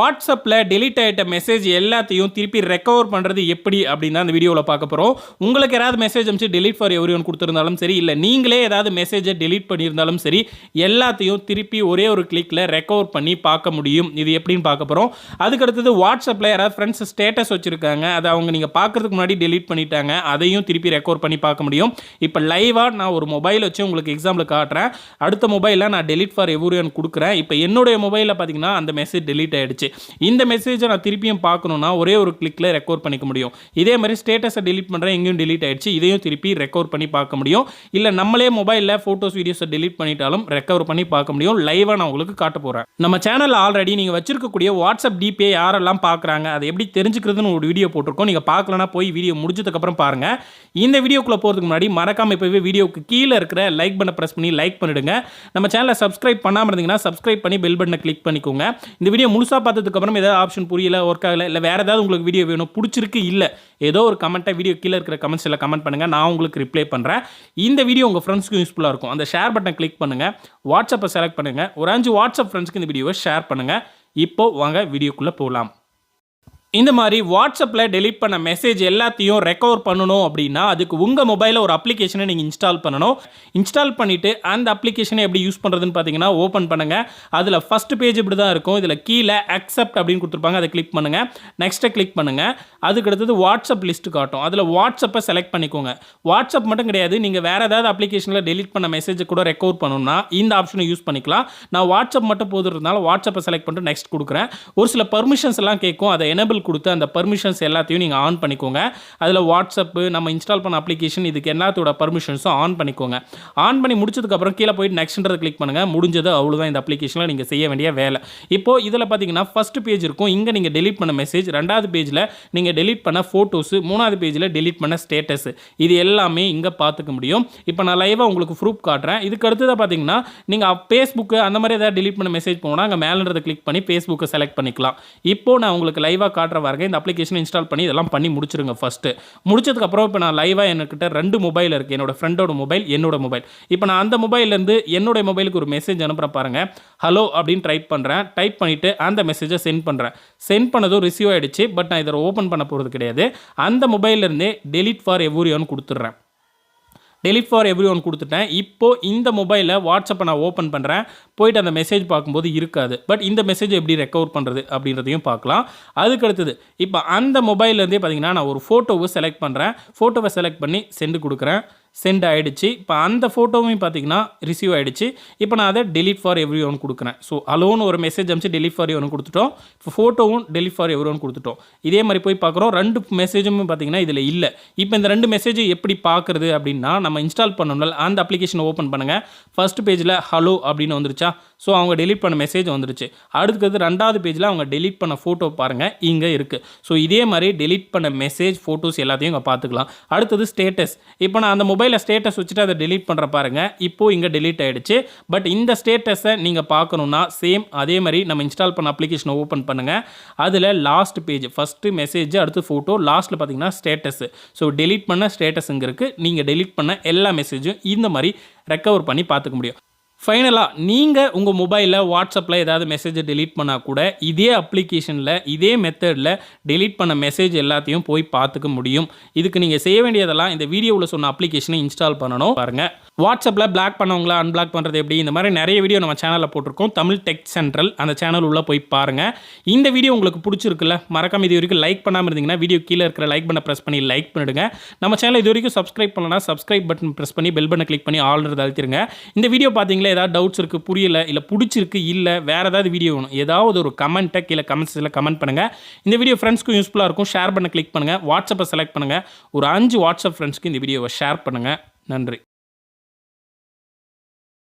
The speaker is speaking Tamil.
வாட்ஸ்அப்பில் டெலிட் ஆகிட்ட மெசேஜ் எல்லாத்தையும் திருப்பி ரெக்கவர் பண்ணுறது எப்படி அப்படின்னு தான் இந்த வீடியோவில் பார்க்க போகிறோம் உங்களுக்கு யாராவது மெசேஜ் அனுப்பிச்சு டெலிட் ஃபார் எவ்ரி ஒன் கொடுத்துருந்தாலும் சரி இல்லை நீங்களே ஏதாவது மெசேஜை டெலிட் பண்ணியிருந்தாலும் சரி எல்லாத்தையும் திருப்பி ஒரே ஒரு கிளிக்கில் ரெக்கவர் பண்ணி பார்க்க முடியும். இது எப்படின்னு பார்க்க போகிறோம் அதுக்கு அடுத்தது வாட்ஸ்அப்பில் யாராவது ஃப்ரெண்ட்ஸ் ஸ்டேட்டஸ் வச்சுருக்காங்க அதை அவங்க நீங்கள் பார்க்குறதுக்கு முன்னாடி டெலிட் பண்ணிட்டாங்க அதையும் திருப்பி ரெக்கவர் பண்ணி பார்க்க முடியும். இப்போ லைவாக நான் ஒரு மொபைல் வச்சு உங்களுக்கு எக்ஸாம்பிள் காட்டுறேன். அடுத்த மொபைலில் நான் டெலிட் ஃபார் எவ்ரி ஒன் கொடுக்குறேன். இப்போ என்னுடைய மொபைலில் பார்த்தீங்கன்னா அந்த மெசேஜ் டெலிட் ஆகிடுச்சு ஆயிடுச்சு இந்த மெசேஜை நான் திருப்பியும் பார்க்கணுன்னா ஒரே ஒரு கிளிக்கில் ரெக்கவர் பண்ணிக்க முடியும். இதே மாதிரி ஸ்டேட்டஸை டிலீட் பண்ணுறேன் எங்கேயும் டிலீட் ஆயிடுச்சு. இதையும் திருப்பி ரெக்கவர் பண்ணி பார்க்க முடியும். இல்லை நம்மளே மொபைலில் ஃபோட்டோஸ் வீடியோஸை டிலீட் பண்ணிட்டாலும் ரெக்கவர் பண்ணி பார்க்க முடியும். லைவாக நான் உங்களுக்கு காட்ட போகிறேன் நம்ம சேனலில் ஆல்ரெடி நீங்கள் வச்சிருக்கக்கூடிய வாட்ஸ்அப் டிபிஐ யாரெல்லாம் பார்க்குறாங்க அதை எப்படி தெரிஞ்சுக்கிறதுன்னு ஒரு வீடியோ போட்டிருக்கோம். நீங்கள் பார்க்கலனா போய் வீடியோ முடிஞ்சதுக்கப்புறம் பாருங்கள் இந்த வீடியோக்குள்ளே போகிறதுக்கு முன்னாடி மறக்காமல் இப்போவே வீடியோக்கு கீழே இருக்கிற லைக் பண்ண ப்ரெஸ் பண்ணி லைக் பண்ணிடுங்க. நம்ம சேனலை சப்ஸ்கிரைப் பண்ணாமல் இருந்தீங்கன்னா சப்ஸ்கிரைப் பண்ணி பெல் பட்டனை கிளிக் பண்ணிக்கோங்க. இந்த வீடியோ முழுசாக பார்த்ததுக்கப்புறம் ஏதாவது ஆப்ஷன் புரியல ஒர்க் ஆகல இல்லை வேறு ஏதாவது உங்களுக்கு வீடியோ வேணும் பிடிச்சிருக்கு இல்லை ஏதோ ஒரு கமெண்ட்டை வீடியோ கீழே இருக்கிற கமெண்ட்ஸில் கமெண்ட் பண்ணுங்கள் நான் உங்களுக்கு ரிப்ளை பண்ணுறேன் இந்த வீடியோ உங்கள் ஃப்ரெண்ட்ஸ்க்கு யூஸ்ஃபுல்லாக இருக்கும். அந்த ஷேர் பட்டன் கிளிக் பண்ணுங்கள் வாட்ஸ்அப்பை செலக்ட் பண்ணுங்கள் ஒரு அஞ்சு வாட்ஸ்அப் ஃப்ரெண்ட்ஸ்க்கு இந்த வீடியோவை ஷேர் பண்ணுங்கள் இப்போது வாங்க வீடியோக்குள்ளே போகலாம். இந்த மாதிரி வாட்ஸ்அப்பில் டெலிட் பண்ண மெசேஜ் எல்லாத்தையும் ரெக்கவர் பண்ணணும் அப்படின்னா அதுக்கு உங்கள் மொபைலில் ஒரு அப்ளிகேஷனை நீங்கள் இன்ஸ்டால் பண்ணணும். இன்ஸ்டால் பண்ணிவிட்டு அந்த அப்ளிகேஷனை எப்படி யூஸ் பண்ணுறதுன்னு பார்த்தீங்கன்னா ஓப்பன் பண்ணுங்கள் அதில் ஃபஸ்ட் பேஜ் இப்படி தான் இருக்கும். இதில் கீழே அக்செப்ட் அப்படின்னு கொடுத்துருப்பாங்க. அதை கிளிக் பண்ணுங்கள் நெக்ஸ்ட்டை கிளிக் பண்ணுங்கள் அதுக்கு அடுத்தது வாட்ஸ்அப் லிஸ்ட் காட்டும். அதில் வாட்ஸ்அப்பை செலக்ட் பண்ணிக்கோங்க. வாட்ஸ்அப் மட்டும் கிடையாது. நீங்கள் வேறு ஏதாவது அப்ளிகேஷனில் டெலிட் பண்ண மெசேஜை கூட ரெக்கவர் பண்ணணும்னா இந்த ஆப்ஷனை யூஸ் பண்ணிக்கலாம். நான் வாட்ஸ்அப் மட்டும் போதுறதுனால வாட்ஸ்அப்பை செலக்ட் பண்ணிட்டு நெக்ஸ்ட் கொடுக்குறேன். ஒரு சில பர்மிஷன்ஸ் எல்லாம் கேட்கும். அதை எனபிள் கொடுத்து அந்த பர்மிஷன்ஸ் எல்லாத்தையும் நீங்கள் ஆன் பண்ணிக்கோங்க. அதில் வாட்ஸ்அப்பு நம்ம இன்ஸ்டால் பண்ண அப்ளிகேஷன் இதுக்கு எல்லாத்தோட பர்மிஷன்ஸும் ஆன் பண்ணிக்கோங்க. ஆன் பண்ணி முடிச்சதுக்கப்புறம் கீழே போயிட்டு நெக்ஸ்ட்ன்றதை கிளிக் பண்ணுங்கள் முடிஞ்சது அவ்வளோதான் இந்த அப்ளிகேஷனில் நீங்கள் செய்ய வேண்டிய வேலை. இப்போது இதில் பார்த்தீங்கன்னா ஃபஸ்ட் பேஜ் இருக்கும். இங்கே நீங்கள் டெலிட் பண்ண மெசேஜ் ரெண்டாவது பேஜில் நீங்கள் டெலிட் பண்ண ஃபோட்டோஸு மூணாவது பேஜில் டெலிட் பண்ண ஸ்டேட்டஸ் இது எல்லாமே இங்கே பார்த்துக்க முடியும். இப்போ நான் லைவாக உங்களுக்கு ப்ரூஃப் காட்டுறேன். இதுக்கு அடுத்ததாக பார்த்தீங்கன்னா நீங்கள் ஃபேஸ்புக்கு அந்த மாதிரி ஏதாவது டெலிட் பண்ண மெசேஜ் போனால் அங்கே மேலேன்றதை கிளிக் பண்ணி ஃபேஸ்புக்கை செலக்ட் பண்ணிக்கலாம். இப்போ நான் உங்களுக்கு லைவாக காட்டுற பாருங்க இந்த அப்ளிகேஷனை இன்ஸ்டால் பண்ணி இதெல்லாம் பண்ணி முடிச்சிருங்க ஃபஸ்ட்டு முடிச்சதுக்கப்புறம் இப்போ நான் லைவாக என்கிட்ட ரெண்டு மொபைல் இருக்குது என்னோட ஃப்ரெண்டோட மொபைல் என்னோட மொபைல் இப்போ நான் அந்த மொபைல்லேருந்து என்னோட மொபைலுக்கு ஒரு மெசேஜ் அனுப்புகிறேன் பாருங்கள் ஹலோ அப்படின்னு டைப் பண்ணுறேன் டைப் பண்ணிவிட்டு அந்த மெசேஜை சென்ட் பண்ணுறேன் சென்ட் பண்ணதும் ரிசீவ் ஆகிடுச்சு பட் நான் இதை ஓப்பன் பண்ண போகிறது கிடையாது. அந்த மொபைல்லேருந்தே டெலிட் ஃபார் எவ்ரி கொடுத்துட்றேன். டெலிட் ஃபார் எவ்ரி ஒன் கொடுத்துட்டேன். இப்போ இந்த மொபைலில் வாட்ஸ்அப்பை நான் ஓப்பன் பண்ணுறேன் போயிட்டு அந்த மெசேஜ் பார்க்கும்போது இருக்காது. பட் இந்த மெசேஜ் எப்படி ரெக்கவர் பண்ணுறது அப்படின்றதையும் பார்க்கலாம். அதுக்கு அடுத்தது இப்போ அந்த மொபைல்லேருந்தே பார்த்தீங்கன்னா நான் ஒரு ஃபோட்டோவை செலக்ட் பண்ணுறேன் ஃபோட்டோவை செலக்ட் பண்ணி சென்ட் கொடுக்குறேன். சென்ட் ஆகிடுச்சு இப்போ அந்த ஃபோட்டோவும் பார்த்தீங்கன்னா ரிசீவ் ஆகிடுச்சு இப்போ நான் அதை டெலிட் ஃபார் எவ்ரி ஒன் கொடுக்குறேன். ஸோ அலோன்னு ஒரு மெசேஜ் அனுப்பிச்சு டெலிட் ஃபார் எவ்ரி கொடுத்துட்டோம். இப்போ ஃபோட்டோவும் டெலிட் ஃபார் எவ்ரி ஒன் கொடுத்துட்டோம். இதே மாதிரி போய் பார்க்குறோம் ரெண்டு மெசேஜும் பார்த்தீங்கன்னா இதில் இல்லை. இப்போ இந்த ரெண்டு மெசேஜ் எப்படி பார்க்குறது அப்படின்னா நம்ம இன்ஸ்டால் பண்ணணும்ல அந்த அப்ளிகேஷனை ஓப்பன் பண்ணுங்கள் ஃபர்ஸ்ட் பேஜில் ஹலோ அப்படின்னு வந்துருச்சா? ஸோ அவங்க டெலிட் பண்ண மெசேஜ் வந்துருச்சு. அடுத்தது ரெண்டாவது பேஜில் அவங்க டெலிட் பண்ண ஃபோட்டோ பாருங்கள் இங்கே இருக்குது ஸோ இதே மாதிரி டெலிட் பண்ண மெசேஜ் ஃபோட்டோஸ் எல்லாத்தையும் இங்கே பார்த்துக்கலாம் அடுத்தது ஸ்டேட்டஸ் இப்போ நான் அந்த மொபைல் மொபைலில் ஸ்டேட்டஸ் வச்சுட்டு அதை delete பண்ணுற பாருங்கள் இப்போ இங்கே டெலீட் ஆகிடுச்சு பட் இந்த ஸ்டேட்டஸை நீங்கள் பார்க்கணுன்னா சேம் அதே மாதிரி நம்ம இன்ஸ்டால் பண்ண அப்ளிகேஷனை ஓப்பன் பண்ணுங்கள் அதில் லாஸ்ட் பேஜ் ஃபஸ்ட்டு மெசேஜ் அடுத்து ஃபோட்டோ லாஸ்ட்டில் பார்த்தீங்கன்னா ஸ்டேட்டஸ் ஸோ டெலீட் பண்ண ஸ்டேட்டஸுங்கிறதுக்கு இருக்குது நீங்கள் டெலீட் பண்ண எல்லா மெசேஜும் இந்த மாதிரி ரெக்கவர் பண்ணி பார்த்துக்க முடியும். ஃபைனலாக நீங்கள் உங்கள் மொபைலில் வாட்ஸ்அப்பில் ஏதாவது மெசேஜை டெலீட் பண்ணால் கூட இதே அப்ளிகேஷனில் இதே மெத்தடில் டெலீட் பண்ண மெசேஜ் எல்லாத்தையும் போய் பார்த்துக்க முடியும். இதுக்கு நீங்கள் செய்ய வேண்டியதெல்லாம் இந்த வீடியோவில் சொன்ன அப்ளிகேஷனை இன்ஸ்டால் பண்ணணும். பாருங்கள் வாட்ஸ்அப்பில் பிளாக் பண்ணவங்களா அன்பிளாக் பண்ணுறது எப்படி? இந்த மாதிரி நிறைய வீடியோ நம்ம சேனலில் போட்டிருக்கோம். தமிழ் டெக் சென்ட்ரல் அந்த சேனல் உள்ளே போய் பாருங்கள் இந்த வீடியோ உங்களுக்கு பிடிச்சிருக்குல்ல மறக்காம இது வரைக்கும் லைக் பண்ணாமல் இருந்தீங்கன்னா வீடியோ கீழே இருக்கிற லைக் பண்ண ப்ரெஸ் பண்ணி லைக் பண்ணிடுங்க. நம்ம சேனல் இது வரைக்கும் சப்ஸ்கிரைப் பண்ணலாம் சப்ஸ்கிரைப் பட்டன் ப்ரெஸ் பண்ணி பெல் பட்டனை கிளிக் பண்ணி ஆல்ரெடி அழுத்திருங்க இந்த வீடியோ பார்த்தீங்களா ஏதாவது டவுட்ஸ் இருக்குது புரியல இல்லை பிடிச்சிருக்கு இல்லை வேறு ஏதாவது வீடியோ வேணும் ஏதாவது ஒரு கமெண்ட்டை கீழே கமெண்ட்ஸில் கமெண்ட் பண்ணுங்கள் இந்த வீடியோ ஃப்ரெண்ட்ஸ்க்கும் யூஸ்ஃபுல்லாக இருக்கும் ஷேர் பண்ண கிளிக் பண்ணுங்கள் வாட்ஸ்அப்பை செலக்ட் பண்ணுங்கள் ஒரு அஞ்சு வாட்ஸ்அப் ஃப்ரெண்ட்ஸ்க்கு இந்த வீடியோவை ஷேர் பண்ணுங்கள் நன்றி.